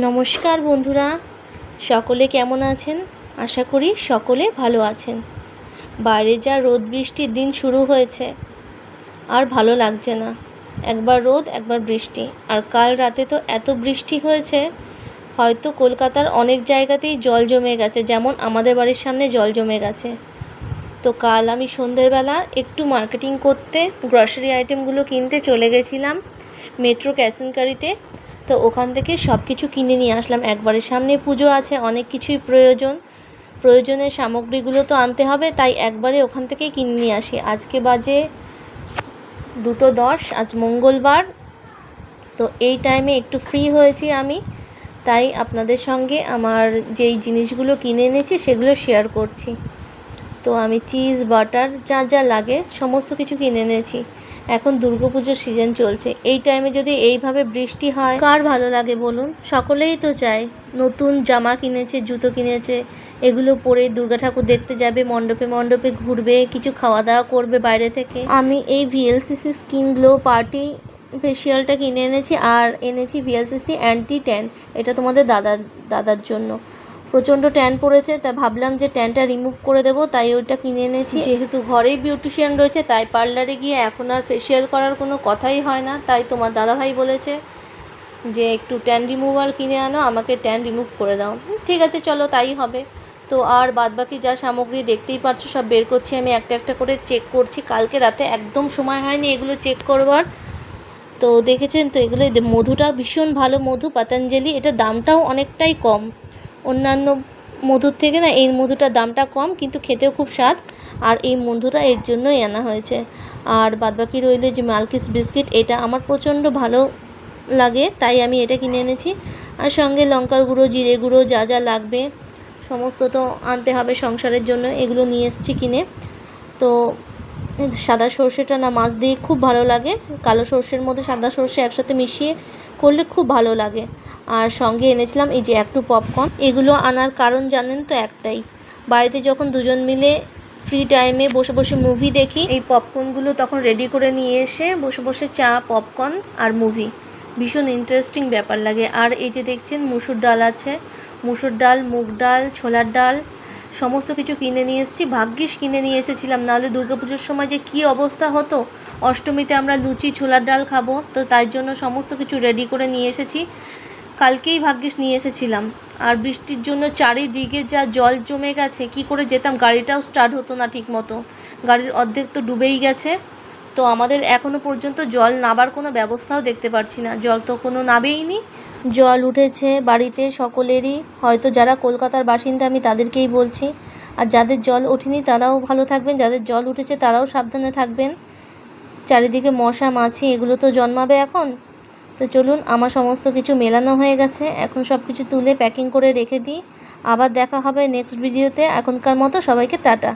নমস্কার বন্ধুরা, সকলে কেমন আছেন? আশা করি সকলে ভালো আছেন। বাইরে যা রোদ বৃষ্টির দিন শুরু হয়েছে, আর ভালো লাগছে না। একবার রোদ, একবার বৃষ্টি। আর কাল রাতে তো এত বৃষ্টি হয়েছে, হয়তো কলকাতার অনেক জায়গাতেই জল জমে গেছে, যেমন আমাদের বাড়ির সামনে জল জমে গেছে। তো কাল আমি সন্ধ্যেবেলা একটু মার্কেটিং করতে গ্রসারি আইটেমগুলো কিনতে চলে গেছিলাম মেট্রো ক্যাশনকারিতে তো ওখান থেকে সব কিছু কিনে নিয়ে আসলাম। একবারে সামনে পুজো আছে, অনেক কিছুই প্রয়োজন। প্রয়োজনের সামগ্রীগুলো তো আনতে হবে, তাই একবারে ওখান থেকেই কিনে নিয়ে আসি। আজকে বাজে দুটো দশ, আজ মঙ্গলবার। তো এই টাইমে একটু ফ্রি হয়েছি আমি, তাই আপনাদের সঙ্গে আমার যেই জিনিসগুলো কিনে এনেছি সেগুলো শেয়ার করছি। তো আমি চিজ বাটার যা যা লাগে, সমস্ত কিছু কিনে এনেছি। এখন দুর্গাপুজোর সিজন চলছে। এই টাইমে যদি এইভাবে বৃষ্টি হয়, কার ভালো লাগে বলুন? সকলেই তো চায়। নতুন জামা কিনেছে, জুতো কিনেছে, এগুলো পরে দুর্গা ঠাকুর দেখতে যাবে, মণ্ডপে মণ্ডপে ঘুরবে, কিছু খাওয়া দাওয়া করবে বাইরে থেকে। আমি এই ভিএলসিসি স্কিন গ্লো পার্টি ফেসিয়ালটা কিনে এনেছি, আর এনেছি ভিএলসিসি অ্যান্টি ট্যান এটা তোমাদের দাদার দাদার জন্য। প্রচণ্ড ট্যান পড়েছে তাই ভাবলাম যে ট্যানটা রিমুভ করে দেবো, তাই ওইটা কিনে এনেছি। যেহেতু ঘরেই বিউটিশিয়ান রয়েছে, তাই পার্লারে গিয়ে এখন আর ফেসিয়াল করার কোনো কথাই হয় না, তাই তোমার দাদাভাই বলেছে যে একটু ট্যান রিমুভার কিনে আনো, আমাকে ট্যান রিমুভ করে দাও। ঠিক আছে, চলো তাই হবে। তো আর বাদবাকি যা সামগ্রী দেখতেই পাচ্ছ সব বের করছি আমি, একটা একটা করে চেক করছি। কালকে রাতে একদম সময় হয়নি এগুলো চেক করবার। তো দেখেছেন তো, এগুলো মধুটা ভীষণ ভালো মধু, পাতাঞ্জলি এটা দামটাও অনেকটাই কম। অন্যান্য মধুর থেকে না এই মধুটার দামটা কম, কিন্তু খেতেও খুব স্বাদ। আর এই মধুটা এর জন্যই আনা হয়েছে। আর বাদবাকি রইল যে মালকিস বিস্কিট, এটা আমার প্রচণ্ড ভালো লাগে, তাই আমি এটা কিনে এনেছি। আর সঙ্গে লঙ্কার গুঁড়ো, জিরে গুঁড়ো, যা যা লাগবে, সমস্ত তো আনতে হবে সংসারের জন্য, এগুলো নিয়ে এসেছি কিনে। তো সাদা সর্ষেটা না মাছ দিয়ে খুব ভালো লাগে। কালো সর্ষের মধ্যে সাদা সর্ষে একসাথে মিশিয়ে করলে খুব ভালো লাগে। আর সঙ্গে এনেছিলাম এই যে একটু পপকর্ন এগুলো আনার কারণ জানেন তো একটাই। বাড়িতে যখন দুজন মিলে ফ্রি টাইমে বসে বসে মুভি দেখি, এই পপকর্নগুলো তখন রেডি করে নিয়ে এসে বসে বসে চা পপকর্ন আর মুভি ভীষণ ইন্টারেস্টিং ব্যাপার লাগে। আর এই যে দেখছেন, মুসুর ডাল আছে। মুসুর ডাল, মুগ ডাল, ছোলার ডাল সমস্ত কিছু কিনে নিয়ে এসেছি। ভাগ্যিস কিনে নিয়ে এসেছিলাম। নাহলে দুর্গাপুজোর সময় যে কী অবস্থা হতো? অষ্টমীতে আমরা লুচি, ছোলার ডাল খাব। তো তাই জন্য সমস্ত কিছু রেডি করে নিয়ে এসেছি। কালকেই ভাগ্যিস নিয়ে এসেছিলাম। আর বৃষ্টির জন্য চারিদিকে যা জল জমে গেছে, কি করে যেতাম? গাড়িটাও স্টার্ট হতো না ঠিক মতো গাড়ির অর্ধেক তো ডুবেই গেছে। তো আমাদের এখনও পর্যন্ত জল নাবার কোনো ব্যবস্থাও দেখতে পারছি না। জল তো কোনো নাবেইনি। জল উঠেছে বাড়িতে সকলেরই। হয়তো যারা কলকাতার বাসিন্দা, আমি তাদেরকেই বলছি। আর যাদের জল ওঠেনি, তারাও ভালো থাকবেন। যাদের জল উঠেছে, তারাও সাবধানে থাকবেন। চারিদিকে মশা, মাছি, এগুলো তো জন্মাবে এখন। তো চলুন, আমার সমস্ত কিছু মেলানো হয়ে গেছে। এখন সব কিছু তুলে প্যাকিং করে রেখে দিই। আবার দেখা হবে নেক্সট ভিডিওতে। এখনকার মতো সবাইকে টাটা।